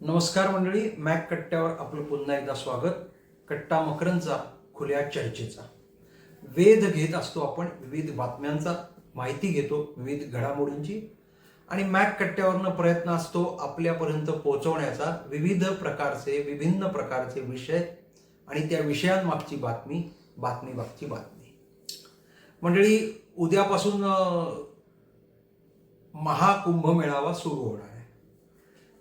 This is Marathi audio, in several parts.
नमस्कार मंडळी मॅक कट्ट्यावर आपलं पुन्हा एकदा स्वागत. कट्टा मकरंचा खुल्या चर्चेचा. वेध घेत असतो आपण विविध बातम्यांचा. माहिती घेतो विविध घडामोडींची. आणि मॅक कट्ट्यावरनं प्रयत्न असतो आपल्यापर्यंत पोहोचवण्याचा. विविध प्रकारचे विभिन्न प्रकारचे विषय. आणि त्या विषयांमागची बातमी बातमी मागची बातमी. मंडळी उद्यापासून महाकुंभ मेळावा सुरू होणार.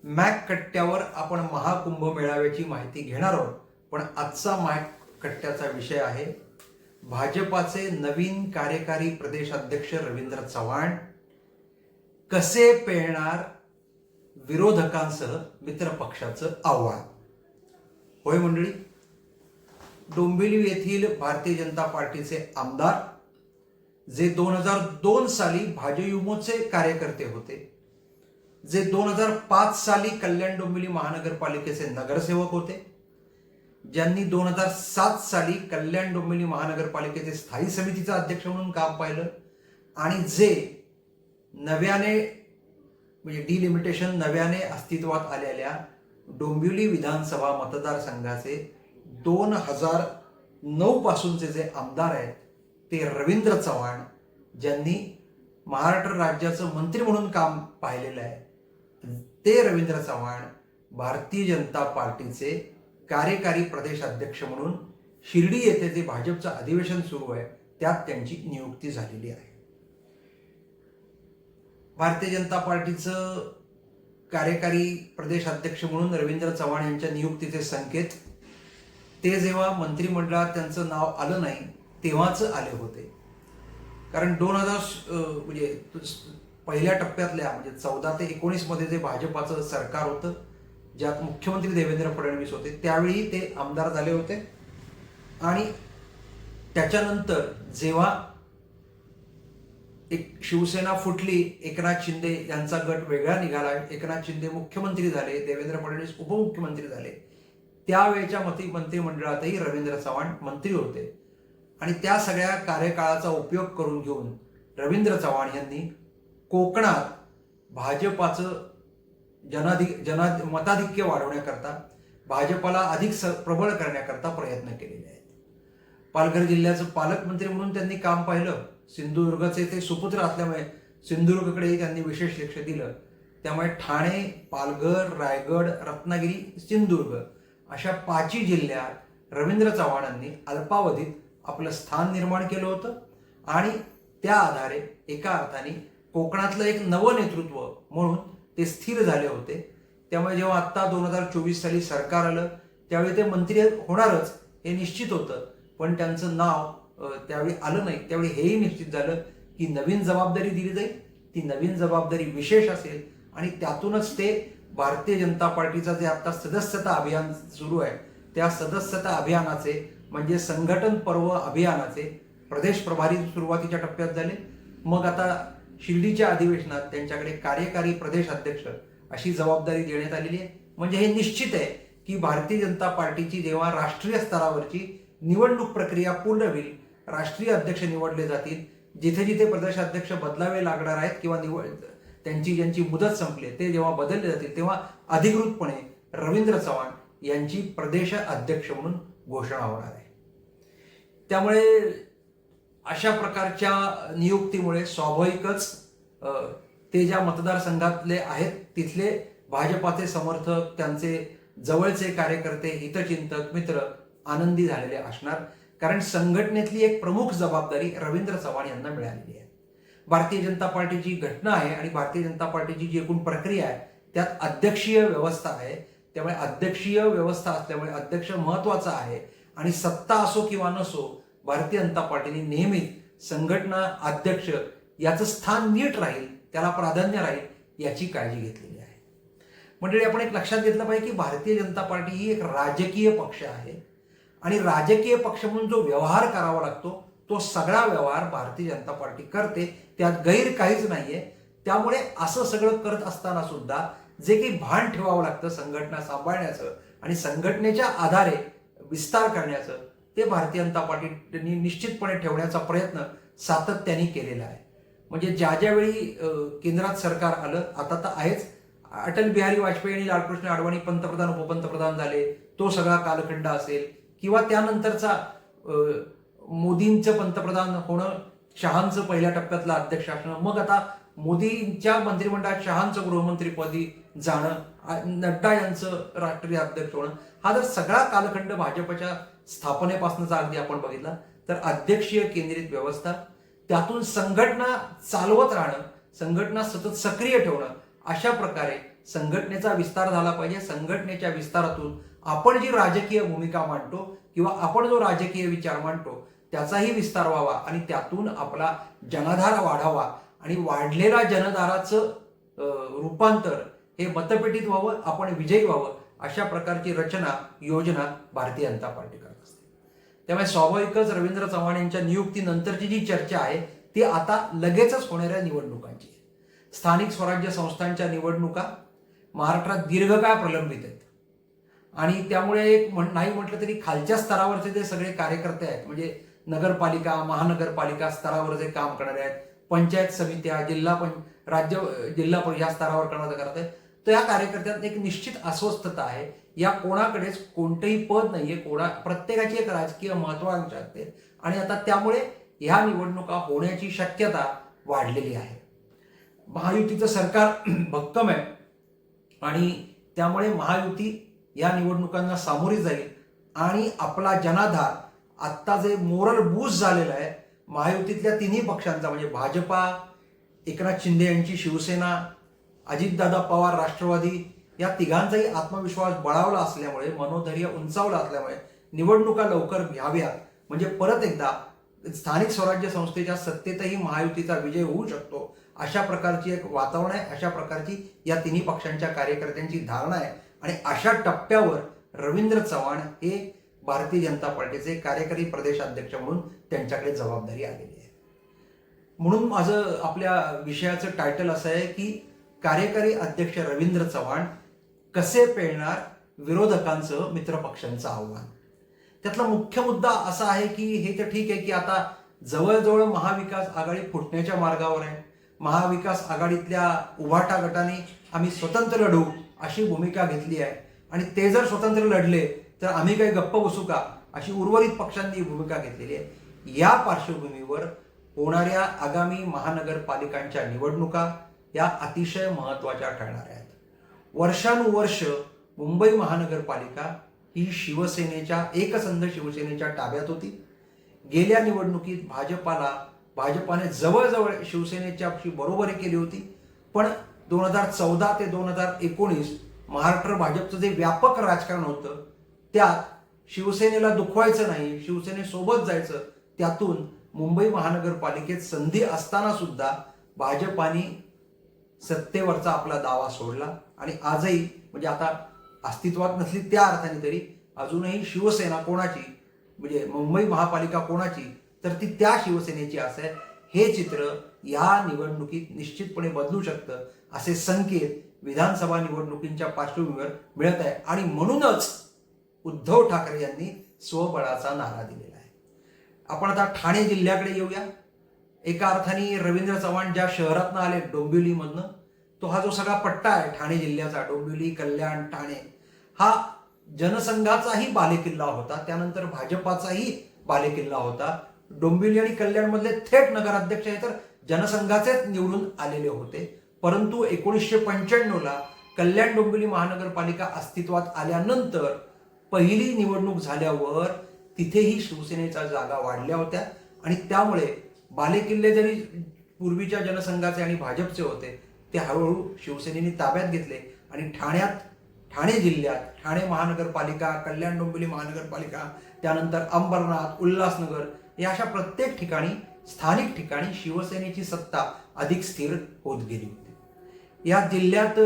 मॅक कट्ट्यावर आपण महाकुंभ मेळाव्याची माहिती घेणार आहोत. पण आजचा मॅक कट्ट्याचा विषय आहे भाजपाचे नवीन कार्यकारी प्रदेशाध्यक्ष रवींद्र चव्हाण. कसे पेळणार विरोधकांसह मित्रपक्षाचं आव्हान? होय मंडळी डोंबिवली येथील भारतीय जनता पार्टीचे आमदार जे दोन हजार दोन साली भाजयुमोचे कार्यकर्ते होते जे दोन हजार पाच साली कल्याण डोंबिवली महानगरपालिकेचे नगरसेवक होते ज्यांनी दोन हजार सात साली कल्याण डोंबिवली महानगरपालिकेचे स्थायी समितीचा अध्यक्ष म्हणून काम पाहिलं आणि जे नव्याने म्हणजे डिलिमिटेशन नव्याने अस्तित्वात आलेल्या डोंबिवली विधानसभा मतदारसंघाचे दोन हजार नऊ पासूनचे जे आमदार आहेत ते रवींद्र चव्हाण ज्यांनी महाराष्ट्र राज्याचं मंत्री म्हणून काम पाहिलेलं आहे. ते रवींद्र चव्हाण भारतीय जनता पार्टीचे कार्यकारी प्रदेशाध्यक्ष म्हणून शिर्डी येथे जे भाजपचं अधिवेशन सुरू आहे त्यात त्यांची नियुक्ती झालेली आहे. भारतीय जनता पार्टीचं कार्यकारी प्रदेशाध्यक्ष म्हणून रवींद्र चव्हाण यांच्या नियुक्तीचे संकेत ते जेव्हा मंत्रिमंडळात त्यांचं नाव आलं नाही तेव्हाच आले होते. कारण दोन हजार म्हणजे पहिल्या टप्प्यातल्या म्हणजे चौदा ते एकोणीसमध्ये जे भाजपाचं सरकार होतं ज्यात मुख्यमंत्री देवेंद्र फडणवीस होते त्यावेळी ते आमदार झाले होते. आणि त्याच्यानंतर जेव्हा एक शिवसेना फुटली एकनाथ शिंदे यांचा गट वेगळा निघाला एकनाथ शिंदे मुख्यमंत्री झाले देवेंद्र फडणवीस उपमुख्यमंत्री झाले त्यावेळेच्या मती मंत्रिमंडळातही रवींद्र चव्हाण मंत्री होते. आणि त्या सगळ्या कार्यकाळाचा उपयोग करून घेऊन रवींद्र चव्हाण यांनी कोकणात भाजपाचं जनाधि जना मताधिक्य वाढवण्याकरता भाजपाला अधिक स प्रबळ करण्याकरता प्रयत्न केलेले आहेत. पालघर जिल्ह्याचं पालकमंत्री म्हणून त्यांनी काम पाहिलं सिंधुदुर्गचे ते सुपुत्र असल्यामुळे सिंधुदुर्गकडेही त्यांनी विशेष लक्ष दिलं. त्यामुळे ठाणे पालघर रायगड रत्नागिरी सिंधुदुर्ग अशा पाचही जिल्ह्यात रवींद्र चव्हाणांनी अल्पावधीत आपलं स्थान निर्माण केलं होतं आणि त्या आधारे एका अर्थाने कोकणातलं एक नवं नेतृत्व म्हणून ते स्थिर झाले होते. त्यामुळे जेव्हा आत्ता दोन हजार चोवीस साली सरकार आलं त्यावेळी ते मंत्री होणारच हे निश्चित होतं. पण त्यांचं नाव त्यावेळी आलं नाही. त्यावेळी हेही निश्चित झालं की नवीन जबाबदारी दिली जाईल. ती नवीन जबाबदारी विशेष असेल आणि त्यातूनच ते भारतीय जनता पार्टीचा जे आत्ता सदस्यता अभियान सुरू आहे त्या सदस्यता अभियानाचे म्हणजे संघटन पर्व अभियानाचे प्रदेश प्रभारी सुरुवातीच्या टप्प्यात झाले. मग आता शिर्डीच्या अधिवेशनात त्यांच्याकडे कार्यकारी प्रदेश अध्यक्ष अशी जबाबदारी देण्यात आलेली आहे. म्हणजे हे निश्चित आहे की भारतीय जनता पार्टीची जेव्हा राष्ट्रीय स्तरावरची निवडणूक प्रक्रिया पूर्ण होईल राष्ट्रीय अध्यक्ष निवडले जातील जिथे जिथे प्रदेशाध्यक्ष बदलावे लागणार आहेत किंवा निवड त्यांची ज्यांची मुदत संपली ते जेव्हा बदलले जातील तेव्हा अधिकृतपणे रवींद्र चव्हाण यांची प्रदेश अध्यक्ष म्हणून घोषणा होणार आहे. त्यामुळे अशा प्रकारच्या नियुक्तीमुळे स्वाभाविकच ते ज्या मतदारसंघातले आहेत तिथले भाजपाचे समर्थक त्यांचे जवळचे कार्यकर्ते हितचिंतक मित्र आनंदी झालेले असणार. कारण संघटनेतली एक प्रमुख जबाबदारी रवींद्र चव्हाण यांना मिळालेली आहे. भारतीय जनता पार्टीची घटना आहे आणि भारतीय जनता पार्टीची जी एकूण प्रक्रिया आहे त्यात अध्यक्षीय व्यवस्था आहे. त्यामुळे अध्यक्षीय व्यवस्था असल्यामुळे अध्यक्ष महत्त्वाचा आहे. आणि सत्ता असो किंवा नसो भारतीय जनता पार्टीने नेहमीच संघटना अध्यक्ष याचं स्थान नीट राहील त्याला प्राधान्य राहील याची काळजी घेतलेली आहे. मंडळी आपण एक लक्षात घेतलं पाहिजे की भारतीय जनता पार्टी ही एक राजकीय पक्ष आहे आणि राजकीय पक्ष म्हणून जो व्यवहार करावा लागतो तो सगळा व्यवहार भारतीय जनता पार्टी करते त्यात गैर काहीच नाहीये. त्यामुळे असं सगळं करत असताना सुद्धा जे काही भान ठेवावं लागतं संघटना सांभाळण्याचं आणि संघटनेच्या आधारे विस्तार करण्याचं ते भारतीय जनता पार्टीने निश्चितपणे ठेवण्याचा प्रयत्न सातत्याने केलेला आहे. म्हणजे ज्या ज्यावेळी केंद्रात सरकार आलं आता तर आहेच. अटल बिहारी वाजपेयी आणि लालकृष्ण अडवाणी पंतप्रधान उपपंतप्रधान झाले तो सगळा कालखंड असेल किंवा त्यानंतरचा मोदींचं पंतप्रधान होणं शहांचं पहिल्या टप्प्यातलं अध्यक्ष असणं मग आता मोदींच्या मंत्रिमंडळात शहांचं गृहमंत्रीपदी जाणं नड्डा यांचं राष्ट्रीय अध्यक्ष होणं हा जर सगळा कालखंड भाजपच्या स्थापनेपासूनचा अगदी आपण बघितला तर अध्यक्षीय केंद्रित व्यवस्था त्यातून संघटना चालवत राहणं संघटना सतत सक्रिय ठेवणं अशा प्रकारे संघटनेचा विस्तार झाला पाहिजे. संघटनेच्या विस्तारातून आपण जी राजकीय भूमिका मांडतो किंवा आपण जो राजकीय विचार मांडतो त्याचाही विस्तार व्हावा आणि त्यातून आपला जनाधार वाढावा आणि वाढलेल्या जनधाराचं रूपांतर हे मतपेटीत व्हावं आपण विजयी व्हावं अशा प्रकारची रचना योजना भारतीय जनता पार्टी त्यामुळे स्वाभाविकच रवींद्र चव्हाण यांच्या नियुक्तीनंतरची जी चर्चा आहे ती आता लगेचच होणाऱ्या निवडणुकांची स्थानिक स्वराज्य संस्थांच्या निवडणुका महाराष्ट्रात दीर्घकाळ प्रलंबित आहेत. आणि त्यामुळे एक म्हण नाही म्हटलं तरी खालच्या स्तरावरचे जे सगळे कार्यकर्ते आहेत म्हणजे नगरपालिका महानगरपालिका स्तरावर जे काम करणारे आहेत पंचायत समित्या जिल्हा पं राज्य जिल्हा या स्तरावर करणारे करत आहेत तर या कार्यकर्त्यात एक निश्चित अस्वस्थता आहे. या कोणाकडेच कोणतंही पद नाहीये. कोणा प्रत्येकाची एक राजकीय महत्वाकांक्षा असते आणि आता त्यामुळे ह्या निवडणुका होण्याची शक्यता वाढलेली आहे. महायुतीचं सरकार भक्कम आहे. आणि त्यामुळे महायुती या निवडणुकांना सामोरी जाईल. आणि आपला जनाधार आत्ता जे मोरल बूज झालेला आहे महायुतीतल्या तिन्ही पक्षांचा म्हणजे भाजपा एकनाथ शिंदे यांची शिवसेना अजितदादा पवार राष्ट्रवादी या तिघांचाही आत्मविश्वास बळावला असल्यामुळे मनोधैर्य उंचावलं असल्यामुळे निवडणुका लवकर घ्याव्या म्हणजे परत एकदा स्थानिक स्वराज्य संस्थेच्या सत्तेतही महायुतीचा विजय होऊ शकतो अशा प्रकारची एक वातावरण आहे अशा प्रकारची या तिन्ही पक्षांच्या कार्यकर्त्यांची धारणा आहे. आणि अशा टप्प्यावर रवींद्र चव्हाण हे भारतीय जनता पार्टीचे कार्यकारी प्रदेशाध्यक्ष म्हणून त्यांच्याकडे जबाबदारी आलेली आहे. म्हणून माझं आपल्या विषयाचं टायटल असं आहे की कार्यकारी अध्यक्ष रवींद्र चव्हाण कसे पेळणार विरोधकांचं मित्रपक्षांचं आव्हान? त्यातला मुख्य मुद्दा असा आहे की हे तर ठीक आहे की आता जवळजवळ महाविकास आघाडी फुटण्याच्या मार्गावर आहे. महाविकास आघाडीतल्या उभाटा गटाने आम्ही स्वतंत्र लढू अशी भूमिका घेतली आहे. आणि ते जर स्वतंत्र लढले तर आम्ही काही गप्प बसू का अशी उर्वरित पक्षांनी भूमिका घेतलेली आहे. या पार्श्वभूमीवर होणाऱ्या आगामी महानगरपालिकांच्या निवडणुका या अतिशय महत्त्वाच्या ठरणार आहेत. वर्षानुवर्ष मुंबई महानगरपालिका ही शिवसेनेच्या एकसंध शिवसेनेच्या ताब्यात होती. गेल्या निवडणुकीत भाजपाला भाजपाने जवळजवळ शिवसेनेच्या बरोबरी केली होती. पण दोन हजार चौदा ते दोन हजार एकोणीस महाराष्ट्र भाजपचं जे व्यापक राजकारण होतं त्यात शिवसेनेला दुखवायचं नाही शिवसेनेसोबत जायचं त्यातून मुंबई महानगरपालिकेत संधी असताना सुद्धा भाजपाने सत्तेवरचा आपला दावा सोडला आणि आजही म्हणजे आता अस्तित्वात नसली त्या अर्थाने तरी अजूनही शिवसेना कोणाची म्हणजे मुंबई महापालिका कोणाची तर ती त्या शिवसेनेची असं आहे हे चित्र या निवडणुकीत निश्चितपणे बदलू शकतं असे संकेत विधानसभा निवडणुकींच्या पार्श्वभूमीवर मिळत आहे. आणि म्हणूनच उद्धव ठाकरे यांनी स्वबळाचा नारा दिलेला आहे. आपण आता ठाणे जिल्ह्याकडे येऊया. एका अर्थाने रवींद्र चव्हाण ज्या शहरातनं आले डोंबिवलीमधनं तो हा जो सगळा पट्टा आहे ठाणे जिल्ह्याचा डोंबिवली कल्याण ठाणे हा जनसंघाचाही बालेकिल्ला होता त्यानंतर भाजपाचाही बालेकिल्ला होता. डोंबिवली आणि कल्याणमधले थेट नगराध्यक्ष हे तर जनसंघाचेच निवडून आलेले होते. परंतु एकोणीसशे पंच्याण्णवला कल्याण डोंबिवली महानगरपालिका अस्तित्वात आल्यानंतर पहिली निवडणूक झाल्यावर तिथेही शिवसेनेच्या जागा वाढल्या होत्या आणि त्यामुळे बालेकिल्ले जरी पूर्वीच्या जनसंघाचे आणि भाजपचे होते ते हळूहळू शिवसेनेने ताब्यात घेतले आणि ठाण्यात ठाणे जिल्ह्यात ठाणे महानगरपालिका कल्याण डोंबिवली महानगरपालिका त्यानंतर अंबरनाथ उल्हासनगर या अशा प्रत्येक ठिकाणी स्थानिक ठिकाणी शिवसेनेची सत्ता अधिक स्थिर होत गेली होती. या जिल्ह्यात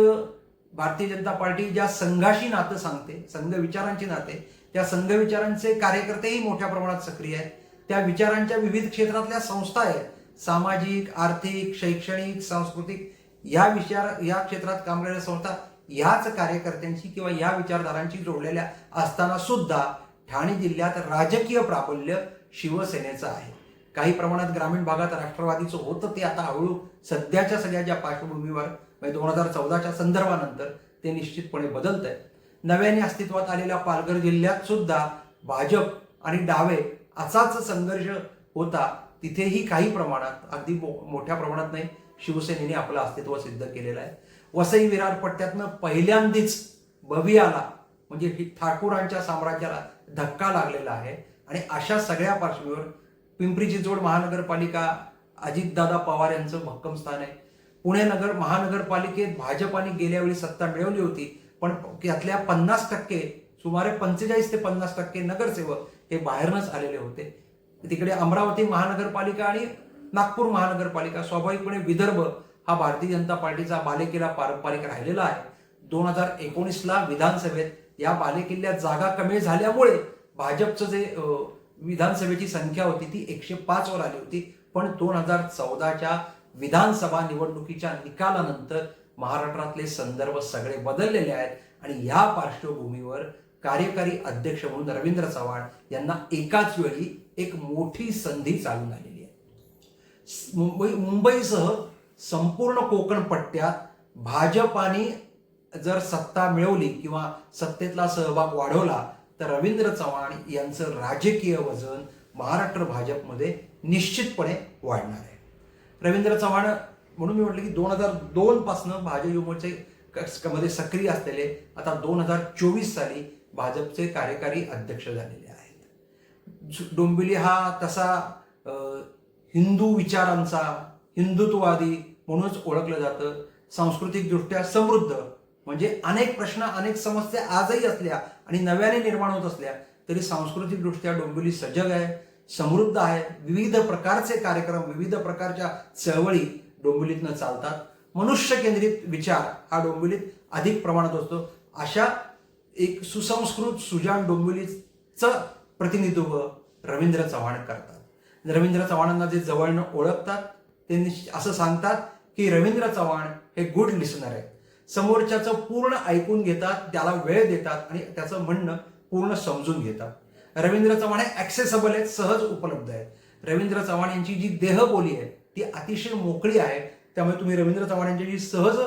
भारतीय जनता पार्टी ज्या संघाशी नातं सांगते संघ विचारांची नाते त्या संघ विचारांचे कार्यकर्तेही मोठ्या प्रमाणात सक्रिय आहेत. त्या विचारांच्या विविध क्षेत्रातल्या संस्था आहेत. सामाजिक आर्थिक शैक्षणिक सांस्कृतिक या विचार या क्षेत्रात काम करणाऱ्या संस्था याच कार्यकर्त्यांची किंवा या विचारधारांशी जोडलेल्या असताना सुद्धा ठाणे जिल्ह्यात राजकीय प्राबल्य शिवसेनेचं आहे. काही प्रमाणात ग्रामीण भागात राष्ट्रवादीचं होतं ते आता हळूहळू सध्याच्या सगळ्या ज्या पार्श्वभूमीवर म्हणजे दोन हजार चौदाच्या संदर्भानंतर ते निश्चितपणे बदलत आहे नव्याने अस्तित्वात आलेल्या पालघर जिल्ह्यात सुद्धा भाजप आणि डावे असाच संघर्ष होता तिथेही काही प्रमाणात अगदी मो- मोठ्या प्रमाणात नाही शिवसेनेने आपलं अस्तित्व सिद्ध केलेलं आहे. वसई विरार पट्ट्यातनं पहिल्यांदीच भवियाला म्हणजे ठाकूरांच्या साम्राज्याला धक्का लागलेला आहे. आणि अशा सगळ्या पार्श्वभूमीवर पिंपरी चिंचवड महानगरपालिका अजितदादा पवार यांचं भक्कम स्थान आहे. पुणे नगर महानगरपालिकेत भाजपाने गेल्या वेळी सत्ता मिळवली होती पण यातल्या पन्नास टक्के सुमारे पंचेचाळीस ते पन्नास टक्के नगरसेवक हे बाहेरनंच आलेले होते. तिकडे अमरावती महानगरपालिका आणि नागपूर महानगरपालिका स्वाभाविकपणे विदर्भ हा भारतीय जनता पार्टीचा बालेकिल्ला पारंपरिक राहिलेला आहे. दोन हजार एकोणीसला विधानसभेत या बालेकिल्ल्यात जागा कमी झाल्यामुळे भाजपचं जे विधानसभेची संख्या होती ती एकशे पाचवर आली होती. पण दोन हजार चौदाच्या विधानसभा निवडणुकीच्या निकालानंतर महाराष्ट्रातले संदर्भ सगळे बदललेले आहेत आणि या पार्श्वभूमीवर कार्यकारी अध्यक्ष म्हणून रवींद्र चव्हाण यांना एकाच वेळी एक मोठी संधी चालून आलेली आहे. मुंबई मुंबईसह संपूर्ण कोकण पट्ट्यात भाजपाने जर सत्ता मिळवली किंवा सत्तेतला सहभाग वाढवला तर रवींद्र चव्हाण यांचं राजकीय वजन महाराष्ट्र भाजपमध्ये निश्चितपणे वाढणार आहे. रवींद्र चव्हाण म्हणून मी म्हटलं की दोन हजार दोनपासनं भाजप युवचे क- मध्ये सक्रिय असलेले आता दोन हजार चोवीस साली भाजपचे कार्यकारी अध्यक्ष झालेले आहेत. डोंबिवली हा तसा हिंदू विचारांचा हिंदुत्ववादी म्हणूनच ओळखलं जातं. सांस्कृतिकदृष्ट्या समृद्ध. म्हणजे अनेक प्रश्न अनेक समस्या आजही असल्या आणि नव्याने निर्माण होत असल्या तरी सांस्कृतिकदृष्ट्या डोंबिवली सजग आहे समृद्ध आहे. विविध प्रकारचे कार्यक्रम विविध प्रकारच्या चळवळी डोंबिवलीतनं चालतात. मनुष्य केंद्रित विचार हा डोंबिवलीत अधिक प्रमाणात असतो. अशा एक सुसंस्कृत सुजान डोंबिवलीचं प्रतिनिधित्व रवींद्र चव्हाण करतात. रवींद्र चव्हाणांना जे जवळनं ओळखतात ते असं सांगतात की रवींद्र चव्हाण हे गुड लिसनर आहेत. समोरच्याचं पूर्ण ऐकून घेतात त्याला वेळ देतात आणि त्याचं म्हणणं पूर्ण समजून घेतात. रवींद्र चव्हाण हे ॲक्सेसबल आहेत सहज उपलब्ध आहेत. रवींद्र चव्हाण यांची जी देहबोली आहे ती अतिशय मोकळी आहे. त्यामुळे तुम्ही रवींद्र चव्हाण यांच्याशी सहज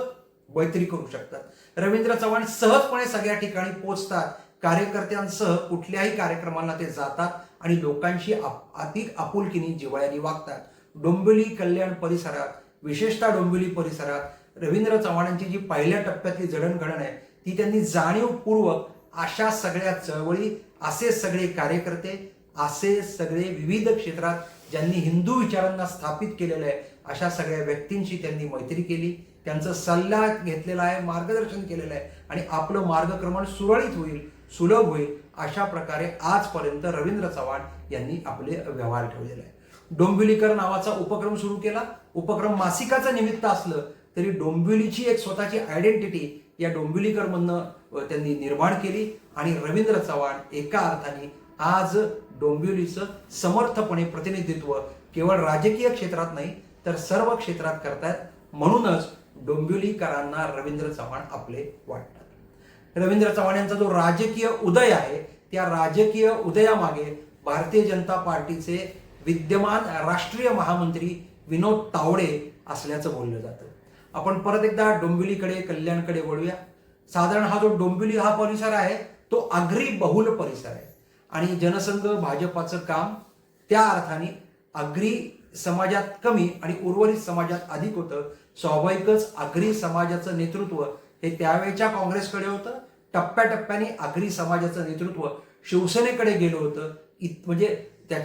मैत्री करू शकतात. रवींद्र चव्हाण सहजपणे सगळ्या ठिकाणी पोचतात. कार्यकर्त्यांसह कुठल्याही कार्यक्रमांना ते जातात आणि लोकांशी आप- आपुलकीने जिवाळ्याने वागतात. डोंबिवली कल्याण परिसरात विशेषतः डोंबिवली परिसरात रवींद्र चव्हाणांची जी पहिल्या टप्प्यातली जडणघडण आहे ती त्यांनी जाणीवपूर्वक अशा सगळ्या चळवळी असे सगळे कार्यकर्ते असे सगळे विविध क्षेत्रात ज्यांनी हिंदू विचारांना स्थापित केलेलं आहे अशा सगळ्या व्यक्तींशी त्यांनी मैत्री केली. त्यांचा सल्ला घेतलेला आहे मार्गदर्शन केलेलं आहे आणि आपलं मार्गक्रमण सुरळीत होईल सुलभ होईल अशा प्रकारे आजपर्यंत रवींद्र चव्हाण यांनी आपले व्यवहार ठेवलेले आहे डोंबिवलीकर नावाचा उपक्रम सुरू केला. उपक्रम मासिकाचं निमित्त असलं तरी डोंबिवलीची एक स्वतःची आयडेंटिटी या डोंबिवलीकरमधनं त्यांनी निर्माण केली आणि रवींद्र चव्हाण एका अर्थाने आज डोंबिवलीचं समर्थपणे प्रतिनिधित्व केवळ राजकीय क्षेत्रात नाही तर सर्व क्षेत्रात करतायत. म्हणूनच डोंबिवलीकरांना रवींद्र चव्हाण आपले वाटतात. रवींद्र चव्हाण यांचा जो राजकीय उदय आहे त्या राजकीय उदयामागे भारतीय जनता पार्टीचे विद्यमान राष्ट्रीय महामंत्री विनोद तावडे असल्याचं बोललं जातं. आपण परत एकदा डोंबिवलीकडे कल्याणकडे वळूया. साधारण हा जो डोंबिवली हा परिसर आहे तो अग्री बहुल परिसर आहे. आणि जनसंघ भाजपाचं काम त्या अर्थाने अग्री समाजात कमी आणि उर्वरित समाजात अधिक होतं. स्वाभाविकच आगरी समाजाचं नेतृत्व हे त्यावेळच्या काँग्रेसकडे होतं. टप्प्याटप्प्याने आगरी समाजाचं नेतृत्व शिवसेनेकडे गेलं होतं. इत म्हणजे त्या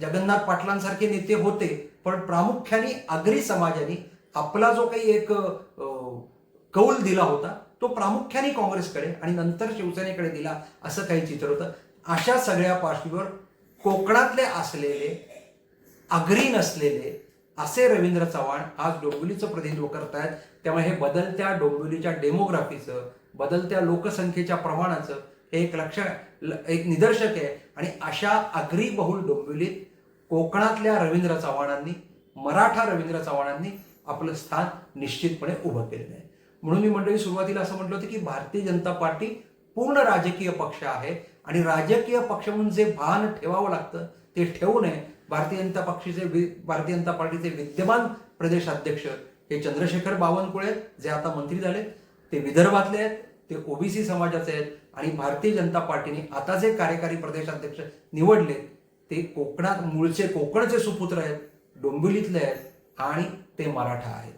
जगन्नाथ पाटलांसारखे नेते होते पण प्रामुख्याने आगरी समाजाने आपला जो काही एक कौल दिला होता तो प्रामुख्याने काँग्रेसकडे आणि नंतर शिवसेनेकडे दिला असं काही चित्र होतं. अशा सगळ्या पार्श्वभूमीवर कोकणातले असलेले आगरी नसलेले असे रवींद्र चव्हाण आज डोंबिवलीचं प्रतिनिधित्व करतायत. त्यामुळे हे बदलत्या डोंबिवलीच्या डेमोग्राफीचं बदलत्या लोकसंख्येच्या प्रमाणाचं हे एक लक्ष एक निदर्शक आहे. आणि अशा आग्री बहुल डोंबिवलीत कोकणातल्या रवींद्र चव्हाणांनी मराठा रवींद्र चव्हाणांनी आपलं स्थान निश्चितपणे उभं केलेलं आहे. म्हणून मी मंडळी सुरुवातीला असं म्हटलं होतं की भारतीय जनता पार्टी पूर्ण राजकीय पक्ष आहे. आणि राजकीय पक्ष म्हणून जे भान ठेवावं लागतं ते ठेवू नये. भारतीय जनता पक्षाचे भारतीय जनता पार्टीचे विद्यमान प्रदेश अध्यक्ष हे चंद्रशेखर बावनकुळे जे आता मंत्री झाले ते विदर्भातले आहेत ते ओबीसी समाजाचे आहेत आणि भारतीय जनता पार्टीने आता जे कार्यकारी प्रदेशाध्यक्ष निवडले ते कोकणात मूळचे कोकणचे सुपुत्र आहेत डोंबिवलीतले आहेत आणि ते मराठा आहेत.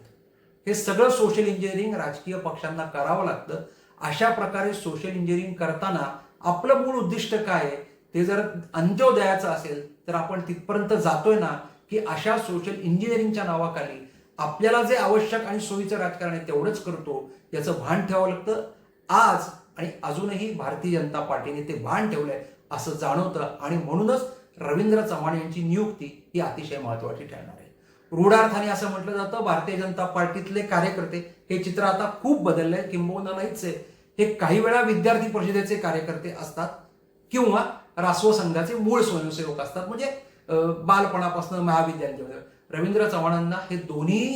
हे सगळं सोशल इंजिनिअरिंग राजकीय पक्षांना करावं लागतं. अशा प्रकारे सोशल इंजिनिअरिंग करताना आपलं मूळ उद्दिष्ट काय आहे? ते जर अंत्योदयाचं असेल तर आपण तिथपर्यंत जातोय ना की अशा सोशल इंजिनिअरिंगच्या नावाखाली आपल्याला जे आवश्यक आणि सोयीचं राजकारण आहे तेवढंच करतो याचं भान ठेवावं लागतं. आज आणि अजूनही भारतीय जनता पार्टीने ते भान ठेवलंय असं जाणवतं. आणि म्हणूनच रवींद्र चव्हाण यांची नियुक्ती ही अतिशय महत्वाची ठरणार आहे. रूढार्थाने असं म्हटलं जातं भारतीय जनता पार्टीतले कार्यकर्ते हे चित्र आता खूप बदललंय किंबहुना नाहीच आहे. हे काही वेळा विद्यार्थी परिषदेचे कार्यकर्ते असतात किंवा रासव संघाचे मूळ स्वयंसेवक असतात. म्हणजे बालपणापासून महाविद्यालय रवींद्र चव्हाणांना हे दोन्ही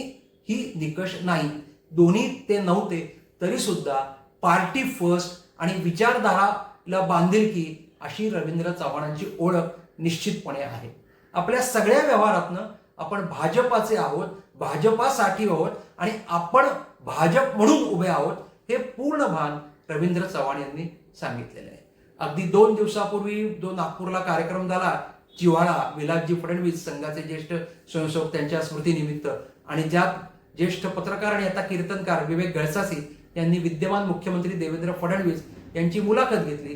ही निकष नाही. दोन्ही ते नव्हते तरी सुद्धा पार्टी फर्स्ट आणि विचारधाराला बांधिलकी अशी रवींद्र चव्हाणांची ओळख निश्चितपणे आहे. आपल्या सगळ्या व्यवहारातनं आपण भाजपाचे आहोत भाजपासाठी आहोत आणि आपण भाजप म्हणून उभे आहोत हे पूर्ण भान रवींद्र चव्हाण यांनी सांगितलेलं आहे. अगदी दोन दिवसापूर्वी जो नागपूरला कार्यक्रम झाला जिव्हाळा विलासजी फडणवीस संघाचे ज्येष्ठ स्वयंसेवक त्यांच्या स्मृतीनिमित्त. आणि ज्यात ज्येष्ठ पत्रकार आणि आता कीर्तनकार विवेक गळसासी यांनी विद्यमान मुख्यमंत्री देवेंद्र फडणवीस यांची मुलाखत घेतली.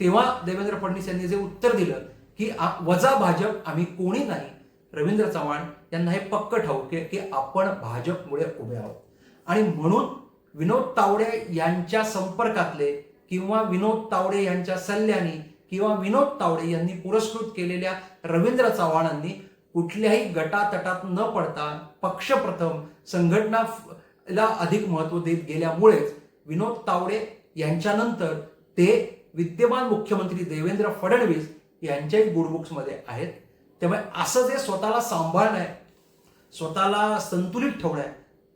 तेव्हा देवेंद्र फडणवीस यांनी जे उत्तर दिलं की वजा भाजप आम्ही कोणी नाही रवींद्र चव्हाण यांना हे पक्क ठाऊक आहे की आपण भाजपमुळे उभे आहोत. आणि म्हणून विनोद तावडे यांच्या संपर्कातले किंवा विनोद तावडे यांच्या सल्ल्याने किंवा विनोद तावडे यांनी पुरस्कृत केलेल्या रवींद्र चव्हाणांनी कुठल्याही गटातटात न पडता पक्षप्रथम संघटना ला अधिक महत्त्व देत गेल्यामुळेच विनोद तावडे यांच्यानंतर ते विद्यमान मुख्यमंत्री देवेंद्र फडणवीस यांच्याही गुडबुक्समध्ये आहेत. त्यामुळे असं जे स्वतःला सांभाळणं आहे स्वतःला संतुलित ठेवणं आहे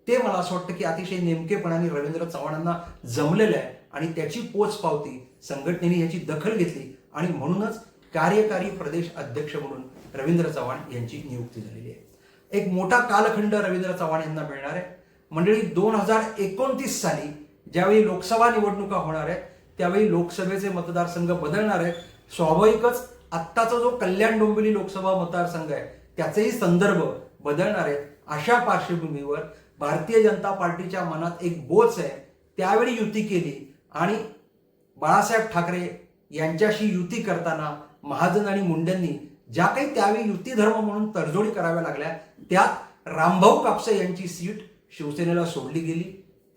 ते मला असं वाटतं की अतिशय नेमकेपणाने रवींद्र चव्हाणांना जमलेलं आहे. आणि त्याची पोच पावती संघटनेने याची दखल घेतली आणि म्हणूनच कार्यकारी प्रदेश अध्यक्ष म्हणून रवींद्र चव्हाण यांची नियुक्ती झालेली आहे. एक मोठा कालखंड रवींद्र चव्हाण यांना मिळणार आहे. मंडळी दोन हजार एकोणतीस साली ज्यावेळी लोकसभा निवडणुका होणार आहेत त्यावेळी लोकसभेचे मतदारसंघ बदलणार आहेत. स्वाभाविकच आत्ताचा जो कल्याण डोंबिवली लोकसभा मतदारसंघ आहे त्याचेही संदर्भ बदलणार आहेत. अशा पार्श्वभूमीवर भारतीय जनता पार्टीच्या मनात एक बोच आहे. त्यावेळी युती केली आणि बाळासाहेब ठाकरे यांच्याशी युती करताना महाजन आणि मुंडेंनी ज्या काही त्यावेळी युती धर्म म्हणून तडजोडी कराव्या लागल्या त्यात रामभाऊ कापसे यांची सीट शिवसेनेला सोडली गेली.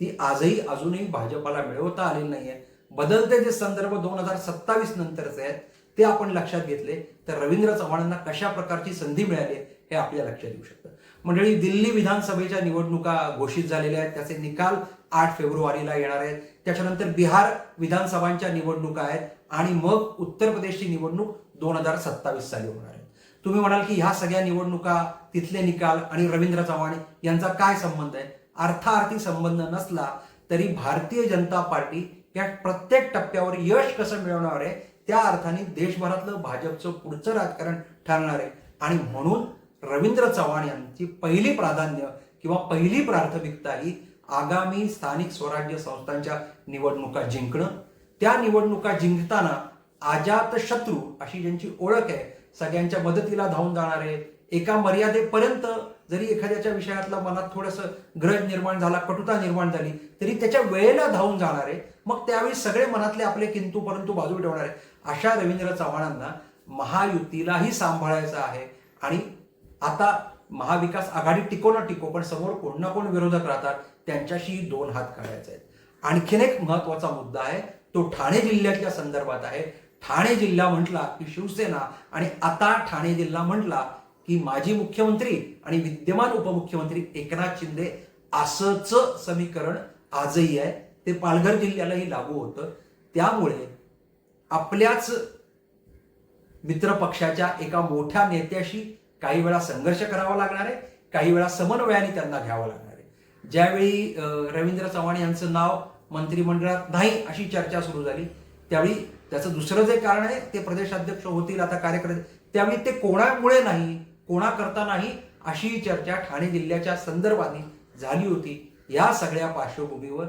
ती आजही अजूनही भाजपाला मिळवता आलेली नाही आहे बदलते जे संदर्भ दोन हजार सत्तावीस नंतरचे आहेत ते आपण लक्षात घेतले. तर रवींद्र चव्हाणांना कशा प्रकारची संधी मिळाली हे आपल्या लक्षात येऊ शकतं. मंडळी दिल्ली विधानसभेच्या निवडणुका घोषित झालेल्या आहेत. त्याचे निकाल आठ फेब्रुवारीला येणार आहेत. त्याच्यानंतर बिहार विधानसभांच्या निवडणुका आहेत आणि मग उत्तर प्रदेशची निवडणूक दोन हजार सत्तावीस साली होणार आहे. तुम्ही म्हणाल की ह्या सगळ्या निवडणुका तिथले निकाल आणि रवींद्र चव्हाण यांचा काय संबंध आहे? अर्थार्थी संबंध नसला तरी भारतीय जनता पार्टी या प्रत्येक टप्प्यावर यश कसं मिळवणार आहे? त्या अर्थाने देशभरातलं भाजपचं पुढचं राजकारण ठरणार आहे. आणि म्हणून रवींद्र चव्हाण यांची पहिली प्राधान्य किंवा पहिली प्राथमिकता ही आगामी स्थानिक स्वराज्य संस्थांच्या निवडणुका जिंकणं. त्या निवडणुका जिंकताना आजात शत्रू अशी ज्यांची ओळख आहे सगळ्यांच्या मदतीला धावून जाणारे एका मर्यादेपर्यंत जरी एखाद्याच्या विषयातला मनात थोडंसं ग्रज निर्माण झाला कटुता निर्माण झाली तरी त्याच्या वेळेला धावून जाणारे मग त्यावेळी सगळे मनातले आपले किंतू परंतु बाजू ठेवणारे अशा रवींद्र चव्हाणांना महायुतीलाही सांभाळायचं आहे आणि आता महाविकास आघाडी टिको ना टिको पण समोर कोण ना कोण विरोधक राहतात त्यांच्याशी दोन हात काढायचे आहेत. आणखीन एक महत्त्वाचा मुद्दा आहे तो ठाणे जिल्ह्याच्या संदर्भात आहे. ठाणे जिल्हा म्हटला की शिवसेना आणि आता ठाणे जिल्हा म्हटला की माजी मुख्यमंत्री आणि विद्यमान उपमुख्यमंत्री एकनाथ शिंदे असंच समीकरण आजही आहे. ते पालघर जिल्ह्यालाही लागू होतं. त्यामुळे आपल्याच मित्र पक्षाच्या एका मोठ्या नेत्याशी काही वेळा संघर्ष करावा लागणार आहे काही वेळा समन्वयाने त्यांना घ्यावं लागणार आहे. ज्यावेळी रवींद्र चव्हाण यांचं नाव मंत्रिमंडळात नाही अशी चर्चा सुरू झाली त्यावेळी त्याचं दुसरं जे कारण आहे ते प्रदेशाध्यक्ष होतील आता कार्यकर्ते त्यावेळी ते कोणामुळे नाही कोणाकरता नाही अशी चर्चा ठाणे जिल्ह्याच्या संदर्भाने झाली होती. या सगळ्या पार्श्वभूमीवर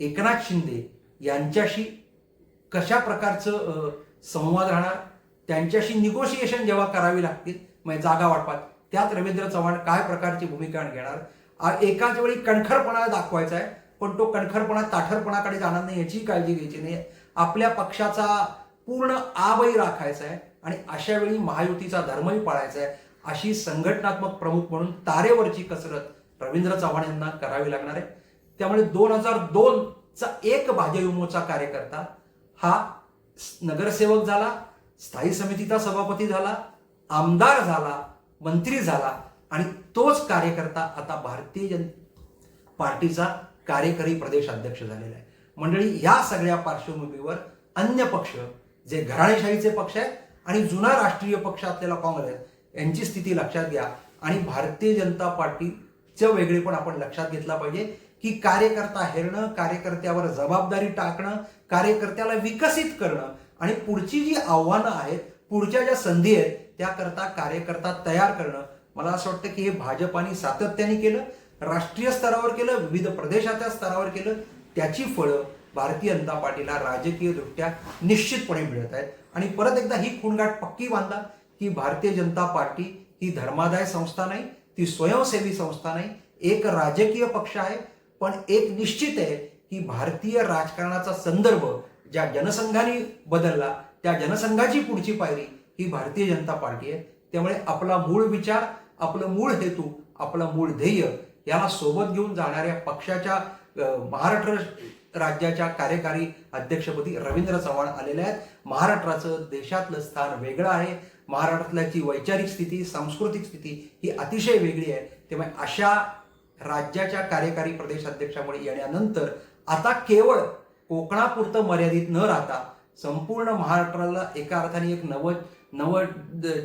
एकनाथ शिंदे यांच्याशी कशा प्रकारचं संवाद राहणार त्यांच्याशी निगोशिएशन जेव्हा करावी लागतील म्हणजे जागा वाटपात. त्यात रवींद्र चव्हाण काय प्रकारची भूमिका घेणार? एकाच वेळी कणखरपणा दाखवायचा आहे पण तो कणखरपणा ताठरपणाकडे जाणार नाही याची काळजी घ्यायची नाही. आपल्या पक्षाचा पूर्ण आबही राखायचा आहे आणि अशा वेळी महायुतीचा धर्मही पाळायचा आहे. अशी संघटनात्मक प्रमुख म्हणून तारेवरची कसरत रवींद्र चव्हाण यांना करावी लागणार आहे. त्यामुळे दोन हजार दोन चा एक भाजयुमोचा कार्यकर्ता हा नगरसेवक झाला स्थायी समितीचा सभापती झाला आमदार झाला मंत्री झाला आणि तोच कार्यकर्ता आता भारतीय जन पार्टीचा कार्यकारी प्रदेश अध्यक्ष झालेला आहे. मंडळी या सगळ्या पार्श्वभूमीवर अन्य पक्ष जे घराणेशाहीचे पक्ष आहेत आणि जुना राष्ट्रीय पक्ष असलेला काँग्रेस यांची स्थिती लक्षात घ्या. आणि भारतीय जनता पार्टीचं वेगळेपण आपण लक्षात घेतला पाहिजे की कार्यकर्ता हेरणं कार्यकर्त्यावर जबाबदारी टाकणं कार्यकर्त्याला विकसित करणं आणि पुढची जी आव्हानं आहेत पुढच्या ज्या संधी आहेत त्याकरता कार्यकर्ता तयार करणं. मला असं वाटतं की हे भाजपाने सातत्याने केलं राष्ट्रीय स्तरावर केलं विविध प्रदेशाच्या स्तरावर केलं. त्याची फळं भारतीय जनता पार्टीला राजकीयदृष्ट्या निश्चितपणे मिळत आहेत. आणि परत एकदा ही खूणगाठ पक्की बांधा की भारतीय जनता पार्टी ही धर्मादाय संस्था नाही ती स्वयंसेवी संस्था नाही. एक राजकीय पक्ष आहे पण एक निश्चित आहे की भारतीय राजकारणाचा संदर्भ ज्या जनसंघाने बदलला त्या जनसंघाची पुढची पायरी ही भारतीय जनता पार्टी आहे. त्यामुळे आपला मूळ विचार आपलं मूळ हेतू आपलं मूळ ध्येय याला सोबत घेऊन जाणाऱ्या पक्षाच्या महाराष्ट्र राज्याच्या कार्यकारी अध्यक्षपदी रवींद्र चव्हाण आलेले आहेत. महाराष्ट्राचं देशातलं स्थान वेगळं आहे. महाराष्ट्रातल्याची वैचारिक स्थिती सांस्कृतिक स्थिती ही अतिशय वेगळी आहे. त्यामुळे अशा राज्याच्या कार्यकारी प्रदेश अध्यक्षामुळे येण्यानंतर आता केवळ कोकणापुरतं मर्यादित न राहता संपूर्ण महाराष्ट्राला एका अर्थाने एक नवं नव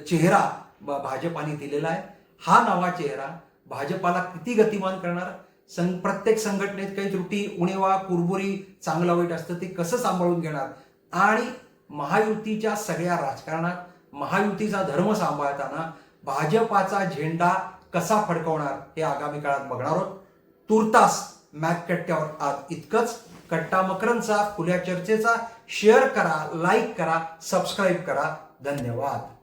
चेहरा भाजपाने दिलेला आहे. हा नवा चेहरा भाजपाला किती गतिमान करणार? सं प्रत्येक संघटनेत काही त्रुटी उणेवा कुरबुरी चांगलं वाईट असतं ते कसं सांभाळून घेणार? आणि महायुतीच्या सगळ्या राजकारणात महायुतीचा धर्म सांभाळताना भाजपाचा झेंडा कसा फडकवणार हे आगामी काळात बघणार आहोत. तुर्तास मॅक कट्ट्यावर आज इतकंच. कट्टा मकरंचा खुल्या चर्चेचा शेअर करा लाईक करा सबस्क्राईब करा. धन्यवाद.